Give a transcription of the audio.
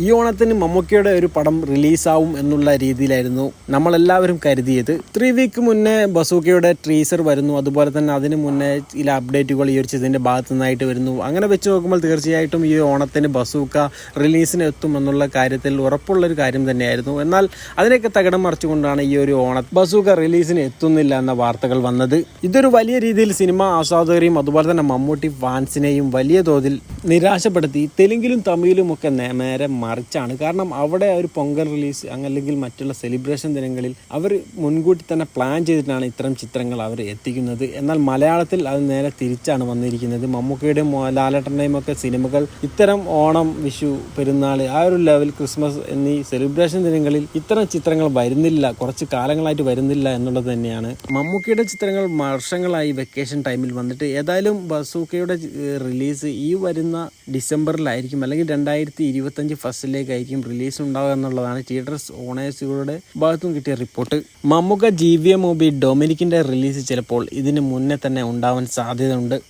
ഈ ഓണത്തിന് മമ്മൂക്കയുടെ ഒരു പടം റിലീസാവും എന്നുള്ള രീതിയിലായിരുന്നു നമ്മളെല്ലാവരും കരുതിയത്. ത്രീ വീക്ക് മുന്നേ ബസൂക്കയുടെ ട്രീസർ വരുന്നു. അതുപോലെ തന്നെ അതിന് മുന്നേ ചില അപ്ഡേറ്റുകൾ ഈ ഒരു ചിതിന്റെ ഭാഗത്തു നിന്നായിട്ട് വരുന്നു. അങ്ങനെ വെച്ച് നോക്കുമ്പോൾ തീർച്ചയായിട്ടും ഈ ഓണത്തിന് ബസൂക്ക റിലീസിന് എത്തും എന്നുള്ള കാര്യത്തിൽ ഉറപ്പുള്ളൊരു കാര്യം തന്നെയായിരുന്നു. എന്നാൽ അതിനൊക്കെ തകിടം മറിച്ചുകൊണ്ടാണ് ഈ ഒരു ഓണ ബസൂക്ക റിലീസിന് എത്തുന്നില്ല എന്ന വാർത്തകൾ വന്നത്. ഇതൊരു വലിയ രീതിയിൽ സിനിമ ആസ്വാദകരെയും അതുപോലെ തന്നെ മമ്മൂട്ടി ഫാൻസിനെയും വലിയ തോതിൽ നിരാശപ്പെടുത്തി തെലുങ്കിലും തമിഴിലും ഒക്കെ നേ- നേരെ മറിച്ചാണ്. കാരണം അവിടെ ഒരു പൊങ്കൽ റിലീസ് അല്ലെങ്കിൽ മറ്റുള്ള സെലിബ്രേഷൻ ദിനങ്ങളിൽ അവർ മുൻകൂട്ടി തന്നെ പ്ലാൻ ചെയ്തിട്ടാണ് ഇത്തരം ചിത്രങ്ങൾ അവർ എത്തിക്കുന്നത്. എന്നാൽ മലയാളത്തിൽ അത് നേരെ തിരിച്ചാണ് വന്നിരിക്കുന്നത്. മമ്മൂക്കയുടെയും ലാലേട്ടന്റെയും ഒക്കെ സിനിമകൾ ഇത്തരം ഓണം വിഷു പെരുന്നാൾ ആ ഒരു ലെവൽ ക്രിസ്മസ് എന്നീ സെലിബ്രേഷൻ ദിനങ്ങളിൽ ഇത്തരം ചിത്രങ്ങൾ വരുന്നില്ല. കുറച്ച് കാലങ്ങളായിട്ട് വരുന്നില്ല എന്നുള്ളത് തന്നെയാണ്. മമ്മൂക്കയുടെ ചിത്രങ്ങൾ വർഷങ്ങളായി വെക്കേഷൻ ടൈമിൽ വന്നിട്ട് ഏതായാലും ബസൂക്കയുടെ റിലീസ് ഈ വരുന്ന ഡിസംബറിലായിരിക്കും അല്ലെങ്കിൽ രണ്ടായിരത്തി ഇരുപത്തഞ്ച് ഫസ്റ്റിലേക്കായിരിക്കും റിലീസ് ഉണ്ടാവുക എന്നുള്ളതാണ് തിയേറ്റർസ് ഓണേഴ്സുകളുടെ ഭാഗത്തും കിട്ടിയ report. Mammukka G V A movie ഡൊമിനിക്കിന്റെ release ചിലപ്പോൾ ഇതിന് മുന്നേ തന്നെ ഉണ്ടാവാൻ സാധ്യതയുണ്ട്.